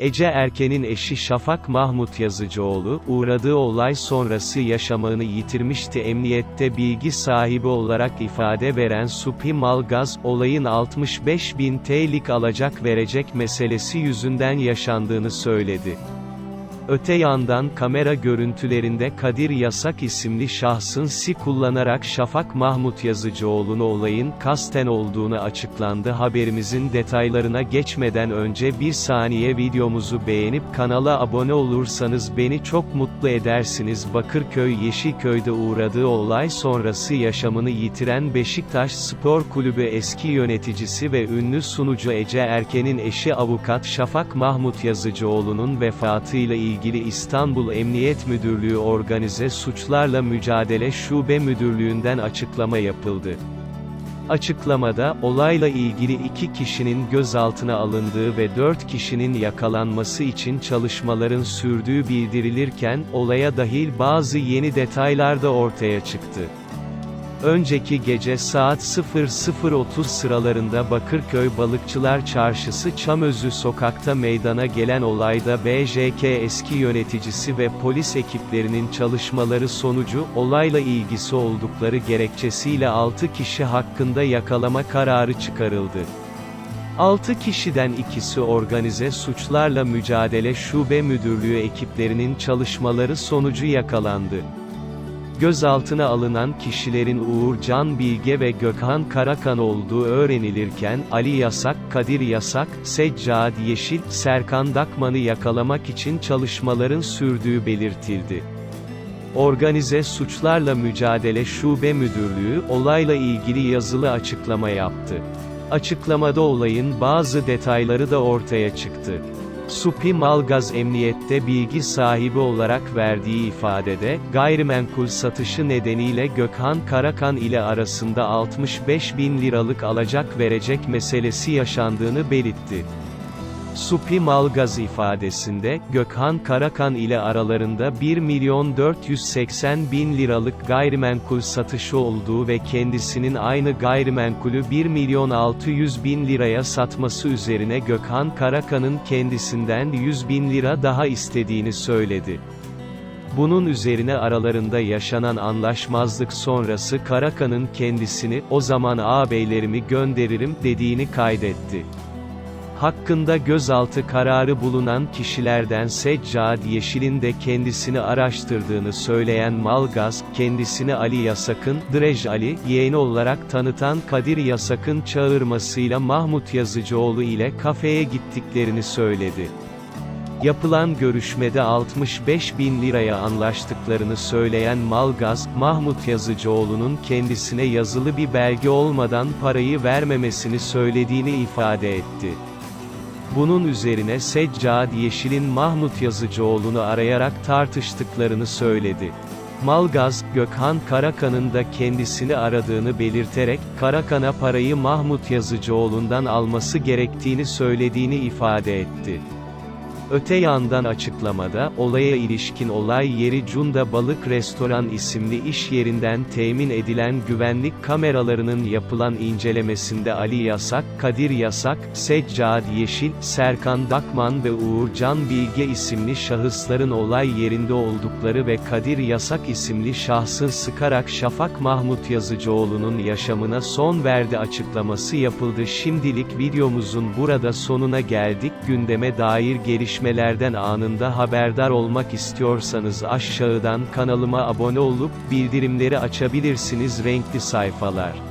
Ece Erken'in eşi Şafak Mahmut Yazıcıoğlu, uğradığı olay sonrası yaşamını yitirmişti. Emniyette bilgi sahibi olarak ifade veren Supi Malgaz, olayın 65 bin TL'lik alacak verecek meselesi yüzünden yaşandığını söyledi. Öte yandan kamera görüntülerinde Kadir Yasak isimli şahsın si kullanarak Şafak Mahmut Yazıcıoğlu'nu olayın kasten olduğunu açıklandı. Haberimizin detaylarına geçmeden önce bir saniye videomuzu beğenip kanala abone olursanız beni çok mutlu edersiniz. Bakırköy Yeşilköy'de uğradığı olay sonrası yaşamını yitiren Beşiktaş Spor Kulübü eski yöneticisi ve ünlü sunucu Ece Erken'in eşi avukat Şafak Mahmut Yazıcıoğlu'nun vefatıyla ilgili ilgili İstanbul Emniyet Müdürlüğü Organize Suçlarla Mücadele Şube Müdürlüğü'nden açıklama yapıldı. Açıklamada, olayla ilgili iki kişinin gözaltına alındığı ve dört kişinin yakalanması için çalışmaların sürdüğü bildirilirken, olaya dahil bazı yeni detaylar da ortaya çıktı. Önceki gece saat 00.30 sıralarında Bakırköy Balıkçılar Çarşısı Çamözü sokakta meydana gelen olayda BJK eski yöneticisi ve polis ekiplerinin çalışmaları sonucu, olayla ilgisi oldukları gerekçesiyle 6 kişi hakkında yakalama kararı çıkarıldı. 6 kişiden ikisi organize suçlarla mücadele şube müdürlüğü ekiplerinin çalışmaları sonucu yakalandı. Gözaltına alınan kişilerin Uğur Can Bilge ve Gökhan Karakan olduğu öğrenilirken, Ali Yasak, Kadir Yasak, Seccad Yeşil, Serkan Dakman'ı yakalamak için çalışmaların sürdüğü belirtildi. Organize Suçlarla Mücadele Şube Müdürlüğü, olayla ilgili yazılı açıklama yaptı. Açıklamada olayın bazı detayları da ortaya çıktı. Supi Malgaz Emniyette bilgi sahibi olarak verdiği ifadede, gayrimenkul satışı nedeniyle Gökhan Karakan ile arasında 65 bin liralık alacak verecek meselesi yaşandığını belirtti. Supi Malgaz ifadesinde, Gökhan Karakan ile aralarında 1 milyon 480 bin liralık gayrimenkul satışı olduğu ve kendisinin aynı gayrimenkulü 1 milyon 600 bin liraya satması üzerine Gökhan Karakan'ın kendisinden 100 bin lira daha istediğini söyledi. Bunun üzerine aralarında yaşanan anlaşmazlık sonrası Karakan'ın kendisini, o zaman ağabeylerimi gönderirim, dediğini kaydetti hakkında gözaltı kararı bulunan kişilerden Seccad Yeşil'in de kendisini araştırdığını söyleyen Malgaz, kendisini Ali Yasak'ın, Drej Ali, yeğeni olarak tanıtan Kadir Yasak'ın çağırmasıyla Mahmut Yazıcıoğlu ile kafeye gittiklerini söyledi. Yapılan görüşmede 65 bin liraya anlaştıklarını söyleyen Malgaz, Mahmut Yazıcıoğlu'nun kendisine yazılı bir belge olmadan parayı vermemesini söylediğini ifade etti. Bunun üzerine Seccad Yeşil'in Mahmut Yazıcıoğlu'nu arayarak tartıştıklarını söyledi. Malgaz, Gökhan Karakan'ın da kendisini aradığını belirterek, Karakan'a parayı Mahmut Yazıcıoğlu'ndan alması gerektiğini söylediğini ifade etti. Öte yandan açıklamada, olaya ilişkin olay yeri Cunda Balık Restoran isimli iş yerinden temin edilen güvenlik kameralarının yapılan incelemesinde Ali Yasak, Kadir Yasak, Seccad Yeşil, Serkan Dakman ve Uğur Can Bilge isimli şahısların olay yerinde oldukları ve Kadir Yasak isimli şahsın sıkarak Şafak Mahmut Yazıcıoğlu'nun yaşamına son verdi açıklaması yapıldı. Şimdilik videomuzun burada sonuna geldik. Gündeme dair geliş gelişmelerden anında haberdar olmak istiyorsanız aşağıdan kanalıma abone olup, bildirimleri açabilirsiniz renkli sayfalar.